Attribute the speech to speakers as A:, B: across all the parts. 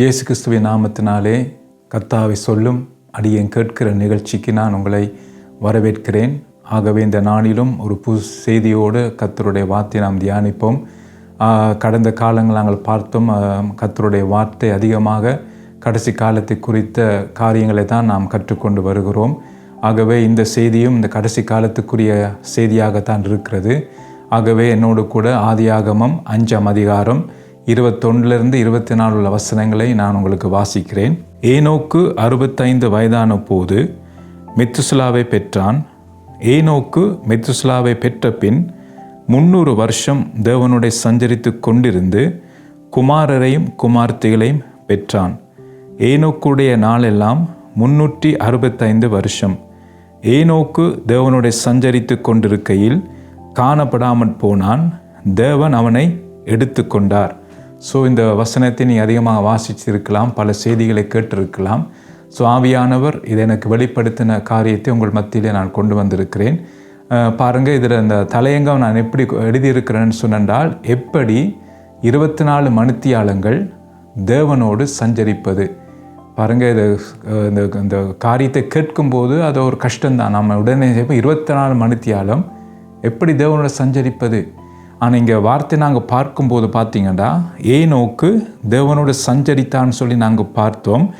A: இயேசு கிறிஸ்துவின் நாமத்தினாலே கர்த்தாவை சொல்லும் அடியேன் கேட்கிற நிகழ்ச்சிக்கு நான் உங்களை வரவேற்கிறேன். ஆகவே இந்த நாளிலும் ஒரு புது செய்தியோடு கத்தருடைய வார்த்தையை நாம் தியானிப்போம். கடந்த காலங்கள் நாங்கள் பார்த்தோம் கத்தருடைய வார்த்தை அதிகமாக கடைசி காலத்தை குறித்த காரியங்களை தான் நாம் கற்றுக்கொண்டு வருகிறோம். ஆகவே இந்த செய்தியும் இந்த கடைசி காலத்துக்குரிய செய்தியாகத்தான் இருக்கிறது. ஆகவே என்னோடு கூட ஆதியாகமம் அஞ்சாம் அதிகாரம் இருபத்தொன்னிலிருந்து இருபத்தி நாலு உள்ள வசனங்களை நான் உங்களுக்கு வாசிக்கிறேன். ஏனோக்கு அறுபத்தைந்து வயதான போது மெத்துசுலாவை பெற்றான். ஏனோக்கு மெத்துசுலாவை பெற்ற பின் முன்னூறு வருஷம் தேவனுடைய சஞ்சரித்து கொண்டிருந்து குமாரரையும் குமார்த்திகளையும் பெற்றான். ஏனோக்குடைய நாளெல்லாம் முன்னூற்றி அறுபத்தைந்து வருஷம். ஏனோக்கு தேவனுடைய சஞ்சரித்து கொண்டிருக்கையில் காணப்படாமற் போனான். தேவன் அவனை எடுத்துக்கொண்டார் ஸோ இந்த வசனத்தை நீ அதிகமாக வாசிச்சிருக்கலாம் பல செய்திகளை கேட்டிருக்கலாம். ஸோ ஆவியானவர் இதை எனக்கு வெளிப்படுத்தின காரியத்தை உங்கள் மத்தியிலே நான் கொண்டு வந்திருக்கிறேன். பாருங்கள் இதில் இந்த தலையங்கம் நான் எப்படி எழுதியிருக்கிறேன்னு சொன்னால் எப்படி இருபத்தி நாலு மணித்தியாலங்கள் தேவனோடு சஞ்சரிப்பது. பாருங்க இது இந்த இந்த காரியத்தை கேட்கும்போது அது ஒரு கஷ்டம்தான். நம்ம உடனே இருபத்தி நாலு மணித்தியாலம் எப்படி தேவனோட சஞ்சரிப்பது? ஆனால் இங்கே வார்த்தை நாங்கள் பார்க்கும்போது பார்த்தீங்கன்னா ஏனோக்கு தேவனோடு சஞ்சரித்தான்னு சொல்லி நாங்கள் பார்த்தோம்.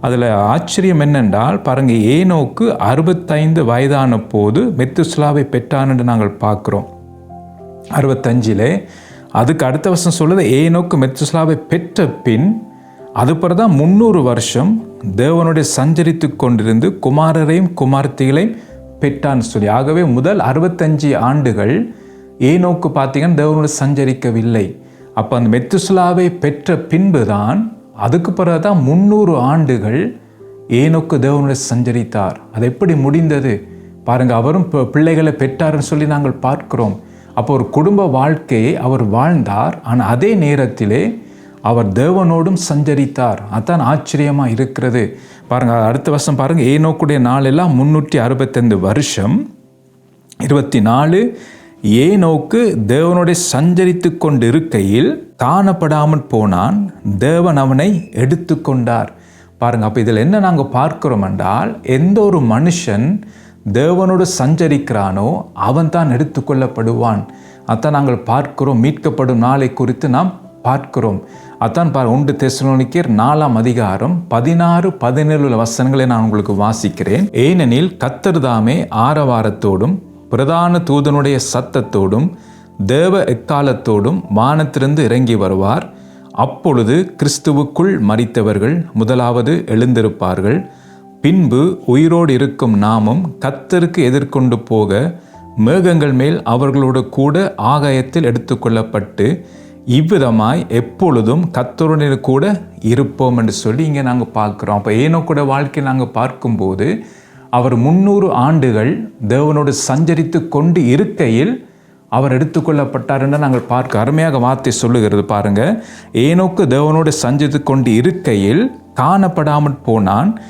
A: அதில் ஆச்சரியம் என்னென்றால் பாருங்க ஏனோக்கு அறுபத்தைந்து வயதான போது மெத்துஸ்லாவை பெற்றான்னு நாங்கள் பார்க்குறோம். அறுபத்தஞ்சிலே அதுக்கு அடுத்த வருஷம் சொல்லுது ஏனோக்கு மெத்துஸ்லாவை பெற்ற பின் அது தான் முந்நூறு வருஷம் தேவனுடைய சஞ்சரித்து கொண்டிருந்து குமாரரையும் குமார்த்திகளையும் பெற்றான்னு சொல்லி. ஆகவே முதல் அறுபத்தஞ்சு ஆண்டுகள் ஏனோக்கு பார்த்தீங்கன்னா தேவனுடைய சஞ்சரிக்கவில்லை. அப்போ அந்த மெத்துசுலாவை பெற்ற பின்பு தான் அதுக்கு பிறகு தான் முந்நூறு ஆண்டுகள் ஏனோக்கு தேவனுடைய சஞ்சரித்தார். அது எப்படி முடிந்தது? பாருங்கள் அவரும் பிள்ளைகளை பெற்றார்னு சொல்லி நாங்கள் பார்க்கிறோம். அப்போ ஒரு குடும்ப வாழ்க்கையை அவர் வாழ்ந்தார். ஆனால் அதே நேரத்திலே அவர் தேவனோடும் சஞ்சரித்தார். அதான் ஆச்சரியமாக இருக்கிறது. பாருங்கள் அடுத்த வருஷம் பாருங்கள் ஏனோக்குடைய நாளெல்லாம் முன்னூற்றி அறுபத்தைந்து வருஷம். இருபத்தி நாலு ஏனோக்கு தேவனுடைய சஞ்சரித்து கொண்டிருக்கையில் காணப்படாமல் போனான். தேவன் அவனை எடுத்துக்கொண்டார் பாருங்க அப்போ இதில் என்ன நாங்கள் பார்க்கிறோம் என்றால் எந்த ஒரு மனுஷன் தேவனோடு சஞ்சரிக்கிறானோ அவன் தான் எடுத்துக்கொள்ளப்படுவான் அதான் நாங்கள் பார்க்கிறோம் மீட்கப்படும் நாளை குறித்து நாம் பார்க்கிறோம். அதான் பார் ஒன்று தெசலோனிக்கர் நாலாம் அதிகாரம் பதினாறு பதினேழு உள்ள வசனங்களை நான் உங்களுக்கு வாசிக்கிறேன். ஏனெனில் கத்தர் தாமே ஆரவாரத்தோடும் பிரதான தூதனுடைய சத்தத்தோடும் தேவ எக்காலத்தோடும் வானத்திலிருந்து இறங்கி வருவார். அப்பொழுது கிறிஸ்துவுக்குள் மரித்தவர்கள் முதலாவது எழுந்திருப்பார்கள். பின்பு உயிரோடு இருக்கும் நாமும் கத்தருக்கு எதிர்கொண்டு போக மேகங்கள் மேல் அவர்களோடு கூட ஆகாயத்தில் எடுத்துக்கொள்ளப்பட்டு இவ்விதமாய் எப்பொழுதும் கத்தருடன் கூட இருப்போம் என்று சொல்லி இங்கே நாங்கள் பார்க்குறோம். அப்போ ஏனோ கூட வாழ்க்கையை நாங்கள் பார்க்கும்போது அவர் முன்னூறு ஆண்டுகள் தேவனோடு சஞ்சரித்து கொண்டு இருக்கையில் அவர் எடுத்துக்கொள்ளப்பட்டார் என்று நாங்கள் பார்க்க அருமையாக வார்த்தை சொல்லுகிறது பாருங்க. ஏனோக்கு தேவனோடு சஞ்சரித்து கொண்டு இருக்கையில் காணப்படாமல் போனான்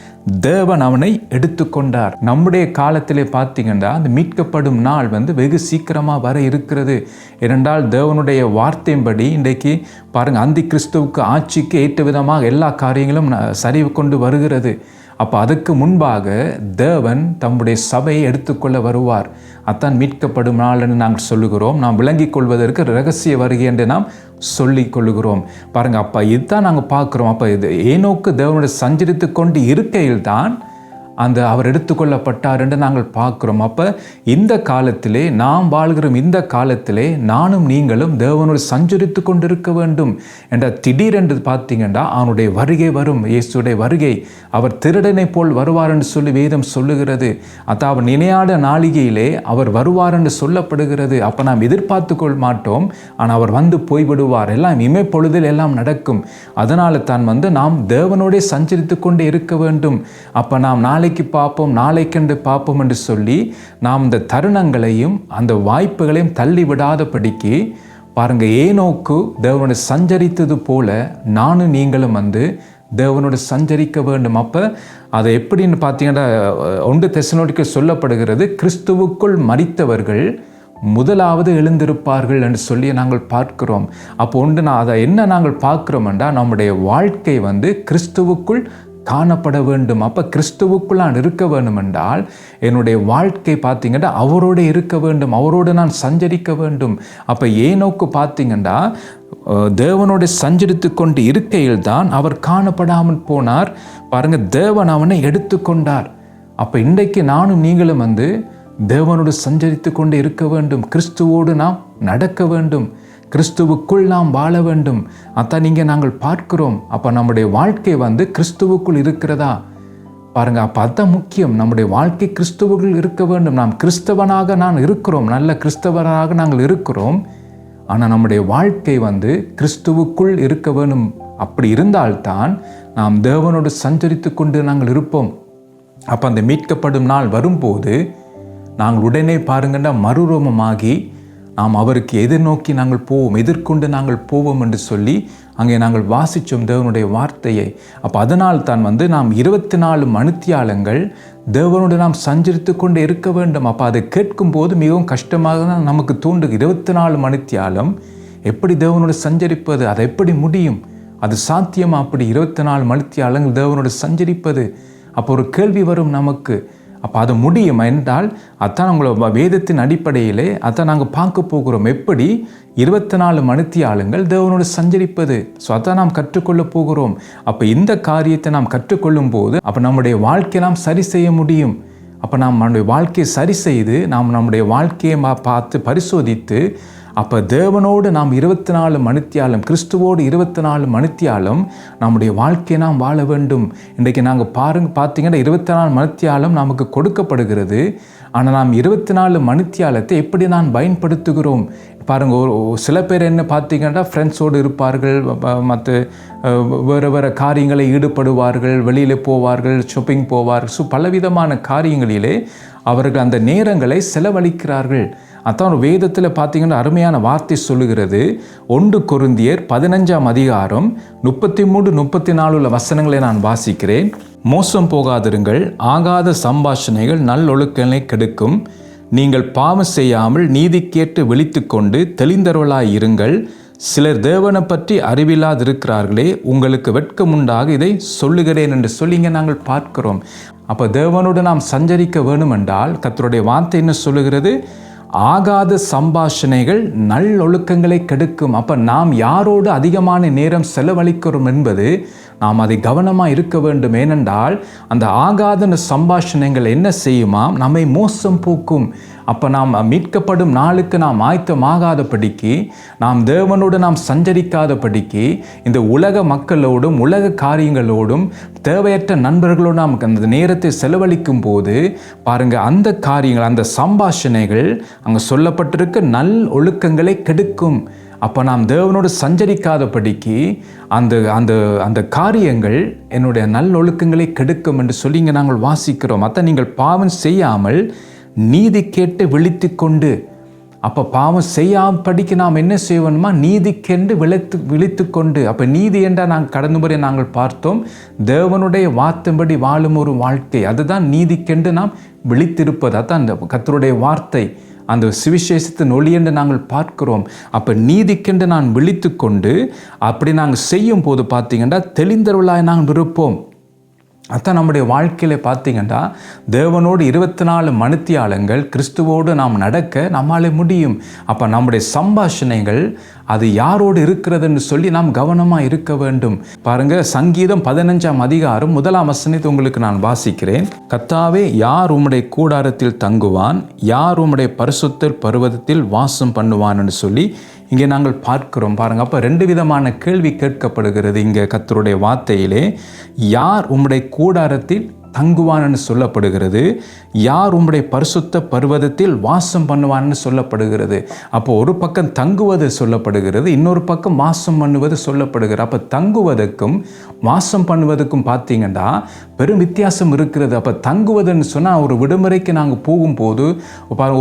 A: தேவன் அவனை எடுத்துக்கொண்டார் நம்முடைய காலத்திலே பார்த்தீங்கன்னா அந்த மீட்கப்படும் நாள் வந்து வெகு சீக்கிரமாக வர இருக்கிறது. ஏனென்றால் தேவனுடைய வார்த்தையின்படி இன்றைக்கு பாருங்கள் அந்தி கிறிஸ்துவுக்கு ஆட்சிக்கு ஏற்ற விதமாக எல்லா காரியங்களும் ந- சரிவு கொண்டு வருகிறது. அப்போ அதுக்கு முன்பாக தேவன் தம்முடைய சபையை எடுத்துக்கொள்ள வருவார். அத்தான் மீட்கப்படும் நாள் என்று நாங்கள் சொல்லுகிறோம். நாம் விளங்கிக் கொள்வதற்கு ரகசிய வருகை என்று நாம் சொல்லிக் கொள்ளுகிறோம். பாருங்கள் அப்போ இதுதான் நாங்கள் பார்க்குறோம். அப்போ இது ஏனோக்கு தேவனுடைய சஞ்சரித்து கொண்டு இருக்கையில் தான் அந்த அவர் எடுத்துக்கொள்ளப்பட்டார் என்று நாங்கள் பார்க்குறோம். அப்போ இந்த காலத்திலே நாம் வாழ்கிற இந்த காலத்திலே நானும் நீங்களும் தேவனோடு சஞ்சரித்து கொண்டிருக்க வேண்டும் என்ற திடீரென்று பார்த்தீங்கன்னா அவனுடைய வருகை வரும். இயேசுடைய வருகை அவர் திருடனை போல் வருவார் என்று சொல்லி வேதம் சொல்லுகிறது. அதாவது நினையாத நாளிகையிலே அவர் வருவார் என்று சொல்லப்படுகிறது. அப்போ நாம் எதிர்பார்த்து கொள்ள மாட்டோம். ஆனால் அவர் வந்து போய்விடுவார். எல்லாம் இமைப்பொழுதில் எல்லாம் நடக்கும். அதனால தான் வந்து நாம் தேவனோடே சஞ்சரித்து கொண்டே இருக்க வேண்டும். அப்போ நாம் நாளைக்கு பார்ப்போம் நாளைக்கென்று பார்ப்போம் என்று சொல்லி நாம் இந்த தருணங்களையும் அந்த வாய்ப்புகளையும் தள்ளி விடாதபடிக்கு பாருங்க ஏனோக்கு தேவனோட சஞ்சரித்தது போல நானும் நீங்களும் வந்து தேவனோடு சஞ்சரிக்க வேண்டும். அப்போ அதை எப்படின்னு பார்த்தீங்கன்னா ஒன்று தெசனோடிக்கு சொல்லப்படுகிறது கிறிஸ்துவுக்குள் மரித்தவர்கள் முதலாவது எழுந்திருப்பார்கள் என்று சொல்லி நாங்கள் பார்க்கிறோம். அப்போ ஒன்று நான் அதை என்ன நாங்கள் பார்க்கிறோம் என்றால் நம்முடைய வாழ்க்கை வந்து கிறிஸ்துவுக்குள் காணப்பட வேண்டும். அப்போ கிறிஸ்துவுக்குள் நான் இருக்க வேண்டும் என்றால் என்னுடைய வாழ்க்கை பார்த்தீங்கன்னா அவரோடு இருக்க வேண்டும். அவரோடு நான் சஞ்சரிக்க வேண்டும். அப்போ ஏனோக்கு பார்த்தீங்கன்னா தேவனோட தேவனோடு சஞ்சரித்து கொண்டு இருக்கையில் தான் அவர் காணப்படாமல் போனார். பாருங்க தேவன் அவனை எடுத்துக்கொண்டார் அப்போ இன்றைக்கு நானும் நீங்களும் வந்து தேவனோடு சஞ்சரித்து கொண்டு இருக்க வேண்டும். கிறிஸ்துவோடு நாம் நடக்க வேண்டும். கிறிஸ்துவுக்குள் நாம் வாழ வேண்டும். அதான் நீங்கள் நாங்கள் பார்க்கிறோம். அப்போ நம்முடைய வாழ்க்கை வந்து கிறிஸ்துவுக்குள் இருக்கிறதா? பாருங்க அப்போ அதான் முக்கியம். நம்முடைய வாழ்க்கை கிறிஸ்துவுக்குள் இருக்க வேண்டும். நாம் கிறிஸ்தவனாக நான் இருக்கிறோம். நல்ல கிறிஸ்தவராக நாங்கள் இருக்கிறோம். ஆனால் நம்முடைய வாழ்க்கை வந்து கிறிஸ்துவுக்குள் இருக்க வேண்டும். அப்படி இருந்தால்தான் நாம் தேவனோடு சஞ்சரித்து கொண்டு நாங்கள் இருப்போம். அப்போ அந்த மீட்கப்படும் நாள் வரும்போது நாங்கள் உடனே பாருங்கன்னா மறுரூபமாகி நாம் அவருக்கு எதிர்நோக்கி நாங்கள் போவோம் எதிர்கொண்டு நாங்கள் போவோம் என்று சொல்லி அங்கே நாங்கள் வாசித்தோம் தேவனுடைய வார்த்தையை. அப்போ அதனால் தான் வந்து நாம் இருபத்தி நாலு மணித்தியாலங்கள் தேவனோடு நாம் சஞ்சரித்து கொண்டு இருக்க வேண்டும். அப்போ அதை கேட்கும்போது மிகவும் கஷ்டமாக தான் நமக்கு தோன்று இருபத்தி நாலு மனுத்தியாலம் எப்படி தேவனோடு சஞ்சரிப்பது அதை எப்படி முடியும்? அது சாத்தியமா அப்படி இருபத்தி நாலு மனுத்தியாலங்கள் தேவனோடு சஞ்சரிப்பது? அப்போ ஒரு கேள்வி வரும் நமக்கு. அப்போ அது முடியும். என்றால் அதான் உங்களோட வேதத்தின் அடிப்படையிலே அதான் நாங்கள் பார்க்க போகிறோம். எப்படி? இருபத்தி நாலு மணித்தியாலங்கள் தேவனோடு சஞ்சரிப்பது. ஸோ அதான் நாம் கற்றுக்கொள்ள போகிறோம். அப்போ இந்த காரியத்தை நாம் கற்றுக்கொள்ளும் போது அப்போ நம்முடைய வாழ்க்கையை நாம் சரி செய்ய முடியும். அப்போ நாம் நம்முடைய வாழ்க்கையை சரி செய்து நாம் நம்முடைய வாழ்க்கையை மா- பார்த்து பரிசோதித்து அப்போ தேவனோடு நாம் இருபத்தி நாலு மணித்தியாலம் கிறிஸ்துவோடு இருபத்தி நாலு மணித்தியாலம் நம்முடைய வாழ்க்கையை நாம் வாழ வேண்டும். இன்றைக்கு நாங்கள் பாருங்க பார்த்தீங்கன்னா இருபத்தி நாலு மணித்தியாலம் நமக்கு கொடுக்கப்படுகிறது. ஆனால் நாம் இருபத்தி நாலு மணித்தியாலத்தை எப்படி நான் பயன்படுத்துகிறோம்? பாருங்க ஒரு சில பேர் என்ன பார்த்தீங்கன்னா ஃப்ரெண்ட்ஸோடு இருப்பார்கள் மற்ற வேறு வேறு காரியங்களை ஈடுபடுவார்கள் வெளியில் போவார்கள் ஷாப்பிங் போவார்கள். ஸோ பலவிதமான காரியங்களிலே அவர்கள் அந்த நேரங்களை செலவழிக்கிறார்கள். அதான் வேதத்தில் பார்த்தீங்கன்னா அருமையான வார்த்தை சொல்லுகிறது. ஒன்று கொருந்தியர் பதினஞ்சாம் அதிகாரம் முப்பத்தி மூன்று முப்பத்தி நாலு உள்ள வசனங்களை நான் வாசிக்கிறேன். மோசம் போகாதிருங்கள் ஆகாத சம்பாஷணைகள் நல்லொழுக்கங்களை கெடுக்கும். நீங்கள் பாவம் செய்யாமல் நீதி கேட்டு விழித்துக்கொண்டு தெளிந்தவர்களாய் இருங்கள். சிலர் தேவனை பற்றி அறிவில்லாதிருக்கிறார்களே உங்களுக்கு வெட்கமுண்டாக இதை சொல்லுகிறேன் என்று சொல்லிங்க நாங்கள் பார்க்கிறோம். அப்போ தேவனோடு நாம் சஞ்சரிக்க வேணுமென்றால் கத்தருடைய வார்த்தை என்ன சொல்லுகிறது? ஆகாத சம்பாஷணைகள் நல்லொழுக்கங்களை கெடுக்கும். அப்போ நாம் யாரோடு அதிகமான நேரம் செலவழிக்கிறோம் என்பது நாம் அதை கவனமாக இருக்க வேண்டும். ஏனென்றால் அந்த ஆகாத சம்பாஷணைகள் என்ன செய்யுமாம்? நம்மை மோசம் போக்கும். அப்போ நாம் மீட்கப்படும் நாளுக்கு நாம் ஆயத்தமாகாதபடிக்கு நாம் தேவனோடு நாம் சஞ்சரிக்காதபடிக்கு இந்த உலக மக்களோடும் உலக காரியங்களோடும் தேவையற்ற நண்பர்களோடு நாம் அந்த நேரத்தை செலவழிக்கும் போது பாருங்கள் அந்த காரியங்கள் அந்த சம்பாஷணைகள் அங்கே சொல்லப்பட்டிருக்க நல் ஒழுக்கங்களை கெடுக்கும். அப்போ நாம் தேவனோடு சஞ்சரிக்காதபடிக்கு அந்த அந்த அந்த காரியங்கள் என்னுடைய நல்லொழுக்கங்களை கெடுக்கும் என்று சொல்லி இங்கே நாங்கள் வாசிக்கிறோம். அத்தை நீங்கள் பாவம் செய்யாமல் நீதி கேட்டு விழித்து கொண்டு அப்போ பாவம் செய்யாம்படிக்கு நாம் என்ன செய்வோம்மா? நீதிக்கென்று விழித்து விழித்து கொண்டு அப்போ நீதி என்றால் நாங்கள் கடந்த முறை நாங்கள் பார்த்தோம். தேவனுடைய வார்த்தைப்படி வாழும் ஒரு வாழ்க்கை. அதுதான் நீதிக்கென்று நாம் விழித்திருப்பது. அதான் அந்த கத்தருடைய வார்த்தை. அந்த சுவிசேஷத்தின் ஒளி என்று நாங்கள் பார்க்கிறோம். அப்போ நீதிக்கென்று நான் விழித்து கொண்டு அப்படி நாங்கள் செய்யும் போது பார்த்தீங்கன்னா தெளிந்தவர்களாய் நாங்கள் இருப்போம். அதான் நம்முடைய வாழ்க்கையில் பார்த்தீங்கன்னா தேவனோடு இருபத்தி நாலு மணித்தியாலங்கள் கிறிஸ்துவோடு நாம் நடக்க நம்மாலே முடியும். அப்போ நம்முடைய சம்பாஷணைகள் அது யாரோடு இருக்கிறதுன்னு சொல்லி நாம் கவனமாக இருக்க வேண்டும். பாருங்க சங்கீதம் பதினஞ்சாம் அதிகாரம் முதலாம் வசனத்தை உங்களுக்கு நான் வாசிக்கிறேன். கத்தாவே யார் உம்முடைய கூடாரத்தில் தங்குவான்? யார் உம்முடைய பரிசுத்தர் பருவதத்தில் வாசம் பண்ணுவான்னு சொல்லி இங்கே நாங்கள் பார்க்கிறோம். பாருங்க அப்போ ரெண்டு விதமான கேள்வி கேட்கப்படுகிறது இங்கே கத்தருடைய வார்த்தையிலே. யார் உம்முடைய கூடாரத்தில் தங்குவான்னு சொல்லப்படுகிறது. யார் உம்முடைய பரிசுத்த பர்வதத்தில் வாசம் பண்ணுவான்னு சொல்லப்படுகிறது. அப்போ ஒரு பக்கம் தங்குவது சொல்லப்படுகிறது இன்னொரு பக்கம் வாசம் பண்ணுவது சொல்லப்படுகிறது. அப்போ தங்குவதற்கும் வாசம் பண்ணுவதற்கும் பார்த்தீங்கன்னா பெரும் வித்தியாசம் இருக்கிறது. அப்போ தங்குவதுன்னு சொன்னால் ஒரு விடுமுறைக்கு நாங்கள் போகும்போது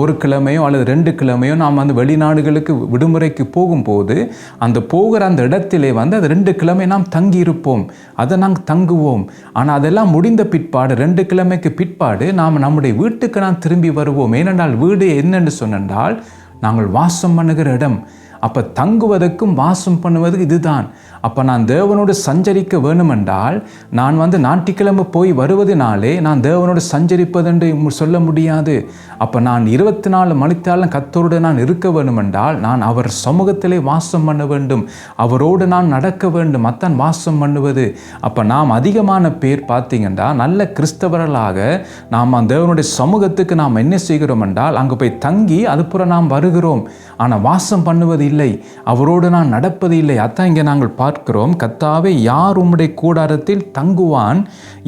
A: ஒரு கிழமையோ அல்லது ரெண்டு கிழமையோ நாம் வந்து வெளிநாடுகளுக்கு விடுமுறைக்கு போகும்போது அந்த போகிற அந்த இடத்திலே வந்து அது ரெண்டு கிழமை நாம் தங்கியிருப்போம். அதை நாங்கள் தங்குவோம். ஆனால் அதெல்லாம் முடிந்த பிற்பாடு ரெண்டு கிழமைக்கு பிற்பாடு நாம் நம்முடைய வீட்டுக்கு நாம் திரும்பி வருவோம். ஏனென்றால் வீடு என்னென்று சொன்னால் நாங்கள் வாசம் பண்ணுகிற இடம். அப்போ தங்குவதற்கும் வாசம் பண்ணுவதற்கு இதுதான். அப்போ நான் தேவனோடு சஞ்சரிக்க வேணுமென்றால் நான் வந்து ஞாயிற்றுக்கிழமை போய் வருவதனாலே நான் தேவனோடு சஞ்சரிப்பதென்று சொல்ல முடியாது. அப்போ நான் இருபத்தி நாலு மணித்தாலும் கத்தோடு நான் இருக்க வேணுமென்றால் நான் அவர் சமூகத்திலே வாசம் பண்ண வேண்டும். அவரோடு நான் நடக்க வேண்டும். அத்தான் வாசம் பண்ணுவது. அப்போ நாம் அதிகமான பேர் பார்த்தீங்கன்னா நல்ல கிறிஸ்தவர்களாக நாம் அந்த தேவனுடைய சமூகத்துக்கு நாம் என்ன செய்கிறோம் என்றால் அங்கே போய் தங்கி அதுப்புறம் நாம் வருகிறோம். ஆனால் வாசம் பண்ணுவது இல்லை அவரோடு நான் நடப்பது இல்லை அத்தான் இங்கே நாங்கள் பார்க்கிறோம் கத்தாவே யார் உம்முடைய கூடாரத்தில் தங்குவான்?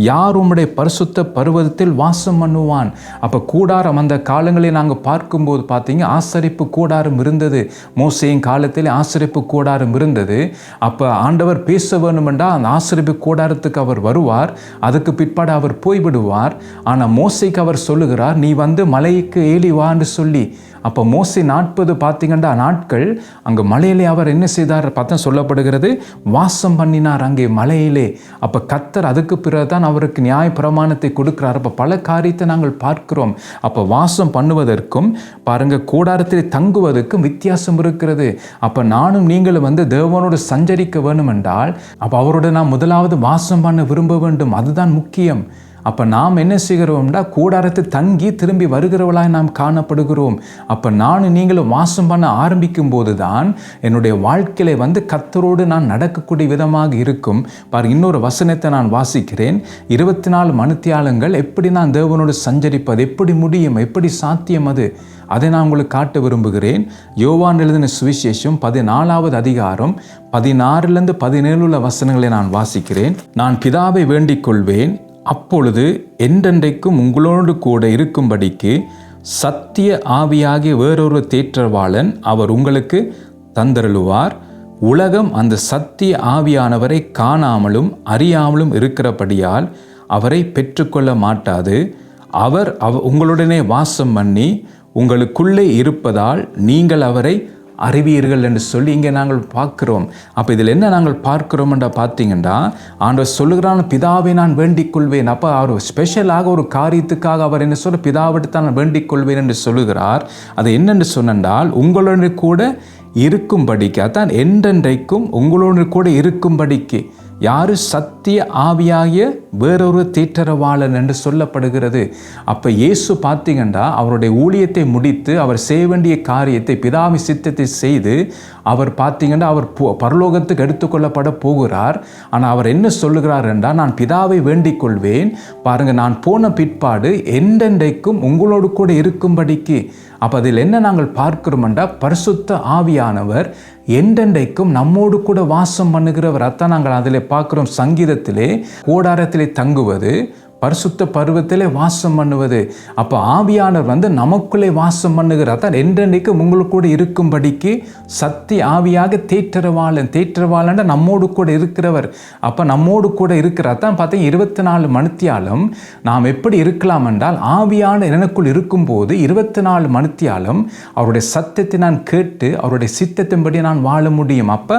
A: யார் உம்முடைய பரிசுத்த பருவத்தில் வாசம் பண்ணுவான்? அப்போ கூடாரம் அந்த காலங்களில் நாங்கள் பார்க்கும்போது பார்த்தீங்க ஆசரிப்பு கூடாரம் இருந்தது. மோசையின் காலத்தில் ஆசரிப்பு கூடாரம் இருந்தது. அப்போ ஆண்டவர் பேச வேணுமெண்டா அந்த ஆசரிப்பு கூடாரத்துக்கு அவர் வருவார். அதுக்கு பிற்பாடு அவர் போய்விடுவார். ஆனால் மோசைக்கு அவர் சொல்லுகிறார் நீ வந்து மலைக்கு ஏலி வான்னு சொல்லி அப்போ மோசி நாற்பது பார்த்தீங்கன்னா நாட்கள் அங்கே மலையிலே அவர் என்ன செய்தார் பார்த்தா சொல்லப்படுகிறது வாசம் பண்ணினார் அங்கே மலையிலே. அப்போ கத்தர் அதுக்கு பிறகு தான் அவருக்கு நியாய பிரமாணத்தை கொடுக்கிறார். அப்போ பல காரியத்தை நாங்கள் பார்க்கிறோம். அப்போ வாசம் பண்ணுவதற்கும் பாருங்க கூடாரத்தில் தங்குவதற்கும் வித்தியாசம் இருக்கிறது. அப்போ நானும் நீங்களும் வந்து தேவனோடு சஞ்சரிக்க வேணும் என்றால் அப்போ அவரோட நான் முதலாவது வாசம் பண்ண விரும்ப வேண்டும். அதுதான் முக்கியம். அப்போ நாம் என்ன செய்கிறோம்னா கூடாரத்தை தங்கி திரும்பி வருகிறவளாய் நாம் காணப்படுகிறோம். அப்போ நானும் நீங்களும் வாசம் பண்ண ஆரம்பிக்கும் போது தான் என்னுடைய வாழ்க்கையில வந்து கத்தரோடு நான் நடக்கக்கூடிய விதமாக இருக்கும். பார் இன்னொரு வசனத்தை நான் வாசிக்கிறேன். இருபத்தி நாலு மனுத்தியாளங்கள் எப்படி நான் தேவனோடு சஞ்சரிப்பது எப்படி முடியும் எப்படி சாத்தியம் அது அதை நான் உங்களுக்கு காட்ட விரும்புகிறேன். யோவான் எழுதின சுவிசேஷம் பதினாலாவது அதிகாரம் பதினாறுலேருந்து பதினேழு உள்ள வசனங்களை நான் வாசிக்கிறேன். நான் பிதாவை வேண்டிக் கொள்வேன் அப்பொழுது என்றென்றைக்கும் உங்களோடு கூட இருக்கும்படிக்கு சத்திய ஆவியாகிய வேறொரு தேற்றவாளன் அவர் உங்களுக்கு தந்தருளுவார். உலகம் அந்த சத்திய ஆவியானவரை காணாமலும் அறியாமலும் இருக்கிறபடியால் அவரை பெற்றுக்கொள்ள மாட்டாது. அவர் அவ உங்களுடனே வாசம் பண்ணி உங்களுக்குள்ளே இருப்பதால் நீங்கள் அவரை அறிவீர்கள் என்று சொல்லி இங்கே நாங்கள் பார்க்கிறோம். அப்போ இதில் என்ன நாங்கள் பார்க்கிறோம்ன்றா பார்த்தீங்கன்னா ஆண்டவர் சொல்லுகிறான் பிதாவை நான் வேண்டிக் கொள்வேன் அப்போ அவர் ஸ்பெஷலாக ஒரு காரியத்துக்காக அவர் என்ன சொல்ல பிதாவிட்டு நான் வேண்டிக் கொள்வேன் என்று சொல்லுகிறார். அது என்னென்று சொன்னால் உங்களோடு கூட இருக்கும்படிக்கு அதான் என்றென்றைக்கும் உங்களோடு கூட இருக்கும்படிக்கு. யார் சத்திய ஆவியாகிய வேறொரு தேற்றரவாளன் என்று சொல்லப்படுகிறது. அப்போ இயேசு பார்த்தீங்கன்னா அவருடைய ஊழியத்தை முடித்து அவர் செய்ய வேண்டிய காரியத்தை பிதாவி சித்தத்தை செய்து அவர் பார்த்தீங்கன்னா அவர் பரலோகத்துக்கு எடுத்துக்கொள்ளப்பட போகிறார். ஆனால் அவர் என்ன சொல்லுகிறார் என்றால் நான் பிதாவை வேண்டிக் கொள்வேன் பாருங்கள் நான் போன பிற்பாடு என்றென்றைக்கும் உங்களோடு கூட இருக்கும்படிக்கு. அப்போ அதில் என்ன நாங்கள் பார்க்கிறோம்டா பரிசுத்த ஆவியானவர் என்றென்றைக்கும் நம்மோடு கூட வாசம் பண்ணுகிறவர். அதான் நாங்கள் அதில் பார்க்குறோம் சங்கீதத்திலே கோடாரத்திலே தங்குவது பரிசுத்த பருவத்திலே வாசம் பண்ணுவது. அப்போ ஆவியானவர் வந்து நமக்குள்ளே வாசம் பண்ணுகிறார். தான் என்றென்றைக்கு உங்களுக்கு கூட இருக்கும்படிக்கு சக்தி ஆவியாக தேற்றவாளன் தேற்றவாளன் நம்மோடு கூட இருக்கிறவர். அப்போ நம்மோடு கூட இருக்கிறார் தான் பார்த்தீங்க இருபத்தி நாலு மணித்தியாலும் நாம் எப்படி இருக்கலாம் என்றால் ஆவியான எனக்குள் இருக்கும்போது இருபத்தி நாலு மணித்தியாலும் அவருடைய சத்தத்தை நான் கேட்டு அவருடைய சித்தத்தின்படி நான் வாழ முடியும். அப்போ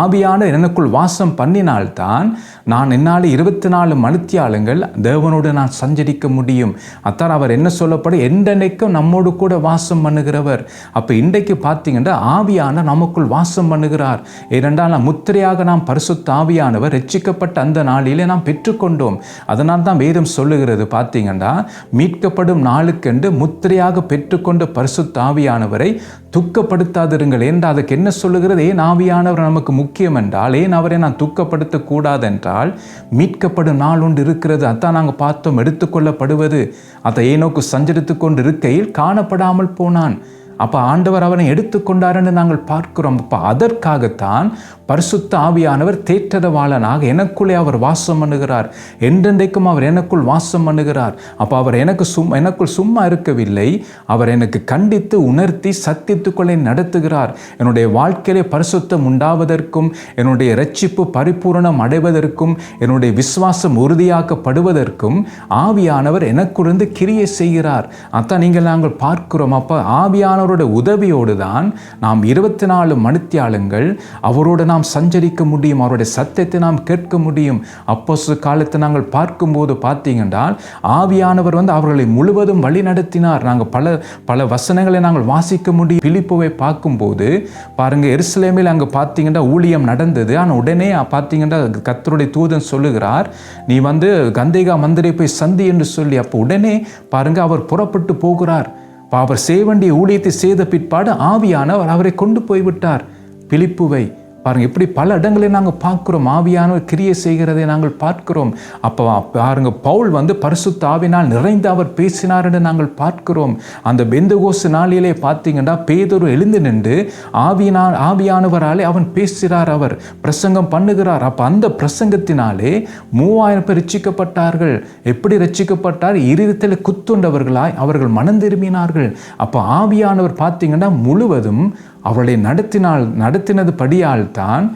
A: ஆவியான எனக்குள் வாசம் பண்ணினால்தான் நான் என்னால் இருபத்தி நாலு மணித்தியாலங்கள் தேவனோடு நான் சஞ்சரிக்க முடியும். அத்தான் அவர் என்ன சொல்லப்படும் என்றென்னைக்கும் நம்மோடு கூட வாசம் பண்ணுகிறவர். அப்போ இன்றைக்கு பார்த்தீங்கன்னா ஆவியான நமக்குள் வாசம் பண்ணுகிறார். ஏனென்றால் நாம் முத்திரையாக நாம் பரிசுத்த ஆவியானவர் ரட்சிக்கப்பட்ட அந்த நாளிலே நாம் பெற்றுக்கொண்டோம். அதனால் தான் வேதம் சொல்லுகிறது பார்த்தீங்கன்னா மீட்கப்படும் நாளுக்கென்று முத்திரையாக பெற்றுக்கொண்ட பரிசுத்த ஆவியானவரை துக்கப்படுத்தாதிருங்கள். என்று அதுக்கு என்ன சொல்லுகிறது? ஏன் ஆவியானவர் நமக்கு முக்கியம் என்றால் ஏன் அவரை நான் துக்கப்படுத்தக்கூடாது என்றால் மீட்கப்படும் நாள் ஒன்று இருக்கிறது. அதான் நாங்கள் பார்த்தோம் எடுத்துக்கொள்ளப்படுவது. அதை ஏனோக்கு சஞ்சரித்து கொண்டு இருக்கையில் காணப்படாமல் போனான். அப்போ ஆண்டவர் அவனை எடுத்துக்கொண்டார் என்று நாங்கள் பார்க்கிறோம். அப்போ அதற்காகத்தான் பரிசுத்த ஆவியானவர் தேற்றரவாளனாக எனக்குள்ளே அவர் வாசம் பண்ணுகிறார். என்றென்றைக்கும் அவர் எனக்குள் வாசம் பண்ணுகிறார். அப்போ அவர் எனக்கு சும் எனக்குள் சும்மா இருக்கவில்லை. அவர் எனக்கு கண்டித்து உணர்த்தி சத்தியத்துக்குள்ளே நடத்துகிறார். என்னுடைய வாழ்க்கையிலே பரிசுத்தம் உண்டாவதற்கும் என்னுடைய ரட்சிப்பு பரிபூரணம் அடைவதற்கும் என்னுடைய விசுவாசம் உறுதியாக்கப்படுவதற்கும் ஆவியானவர் எனக்குருந்து கிரியை செய்கிறார். அதான் நீங்கள் நாங்கள் பார்க்கிறோம். அப்போ ஆவியானவருடைய உதவியோடு தான் நாம் இருபத்தி நாலு மணித்தியாலங்கள் அவரோடு நாம் சஞ்சரிக்க முடியும் அவருடைய சத்தியத்தை நாம் கேட்க முடியும். அப்போசு காலத்தை நாங்கள் பார்க்கும்போது பார்த்தீங்கன்றால் ஆவியானவர் வந்து அவர்களை முழுவதும் வழி நடத்தினார். நாங்கள் பல பல வசனங்களை நாங்கள் வாசிக்க முடியும். பிழிப்புவை பார்க்கும்போது பாருங்கள் எருசலேமில் அங்கே பார்த்தீங்கன்னா ஊழியம் நடந்தது. ஆனால் உடனே பார்த்தீங்கன்னா கத்தருடைய தூதன் சொல்லுகிறார் நீ வந்து கந்தேகா மந்திரை போய் சந்தி என்று சொல்லி. அப்போ உடனே பாருங்கள் அவர் புறப்பட்டு போகிறார். அவர் செய்ய வேண்டிய ஊழியத்தை செய்த பிற்பாடு ஆவியானவர் அவரை கொண்டு போய்விட்டார். பிலிப்புவை பாருங்கள் இப்படி பல இடங்களை நாங்கள் பார்க்குறோம். ஆவியானவர் கிரியை செய்கிறதை நாங்கள் பார்க்கிறோம். அப்போ பாருங்கள் பவுல் வந்து பரிசுத்த ஆவினால் நிறைந்து அவர் பேசினார் என்று நாங்கள் பார்க்கிறோம். அந்த பெந்தகோசு நாளிலே பார்த்தீங்கன்னா பேதொரு எழுந்து நின்று ஆவியினால் ஆவியானவராலே அவன் பேசுகிறார் அவர் பிரசங்கம் பண்ணுகிறார். அப்போ அந்த பிரசங்கத்தினாலே மூவாயிரம் பேர் ரட்சிக்கப்பட்டார்கள் எப்படி ரட்சிக்கப்பட்டார் இருதத்தில் குத்துண்டவர்களாய் அவர்கள் மனம் திரும்பினார்கள். அப்போ ஆவியானவர் பார்த்தீங்கன்னா முழுவதும் அவளை நடத்தினால் நடத்தினது படியால் தான்